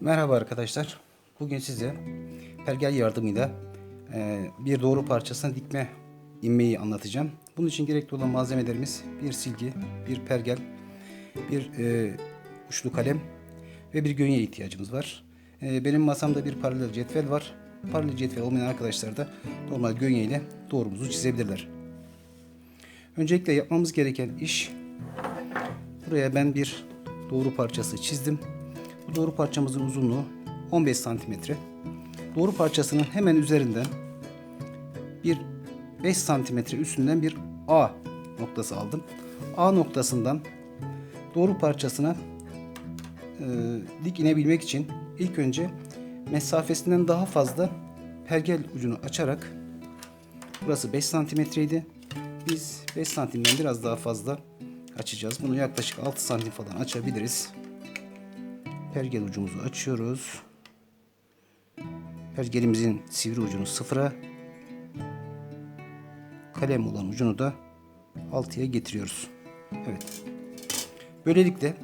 Merhaba arkadaşlar. Bugün size pergel yardımıyla e, bir doğru parçasına dikme inmeyi anlatacağım. Bunun için gerekli olan malzemelerimiz bir silgi, bir pergel, bir e, uçlu kalem ve bir gönye ihtiyacımız var. E, benim masamda bir paralel cetvel var. Paralel cetvel olmayan arkadaşlar da normal gönye ile doğrumuzu çizebilirler. Öncelikle yapmamız gereken iş buraya ben bir doğru parçası çizdim. Doğru parçamızın uzunluğu 15 santimetre. Doğru parçasının hemen üzerinden bir 5 santimetre üstünden bir A noktası aldım. A noktasından doğru parçasına e, dik inebilmek için ilk önce mesafesinden daha fazla pergel ucunu açarak burası 5 santimetreydi. Biz 5 santimden biraz daha fazla açacağız. Bunu yaklaşık 6 santim falan açabiliriz. Pergel ucumuzu açıyoruz. Pergelimizin sivri ucunu sıfıra, kalem olan ucunu da 6'ya getiriyoruz. Evet. Böylelikle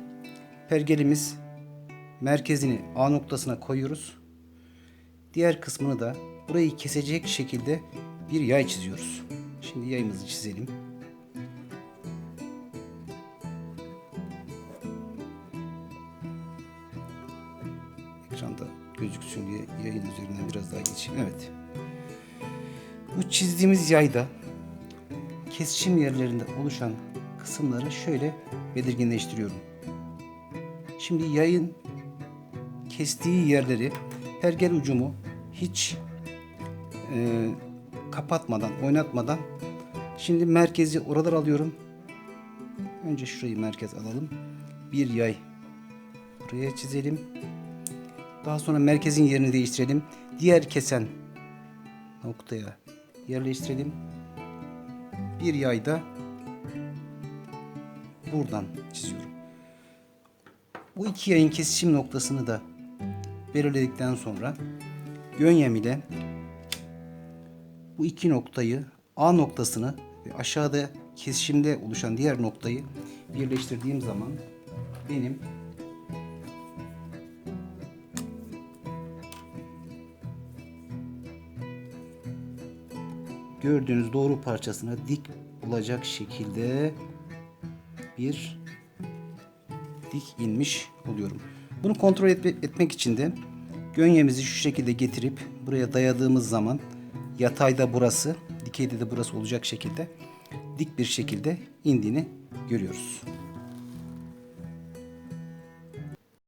pergelimiz merkezini A noktasına koyuyoruz. Diğer kısmını da burayı kesecek şekilde bir yay çiziyoruz. Şimdi yayımızı çizelim. Ekranda gözüksün diye yayın üzerinden biraz daha geçeyim. Evet. Bu çizdiğimiz yayda kesişim yerlerinde oluşan kısımları şöyle belirginleştiriyorum. Şimdi yayın kestiği yerleri pergel ucumu hiç e, kapatmadan, oynatmadan şimdi merkezi oralar alıyorum. Önce şurayı merkez alalım. Bir yay buraya çizelim. Daha sonra merkezin yerini değiştirelim. Diğer kesen noktaya yerleştirelim. Bir yayda buradan çiziyorum. Bu iki yayın kesişim noktasını da belirledikten sonra gönyem ile bu iki noktayı A noktasını ve aşağıda kesişimde oluşan diğer noktayı birleştirdiğim zaman benim gördüğünüz doğru parçasına dik olacak şekilde bir dik inmiş oluyorum. Bunu kontrol etme- etmek için de gönyemizi şu şekilde getirip buraya dayadığımız zaman yatayda burası, dikeyde de burası olacak şekilde dik bir şekilde indiğini görüyoruz.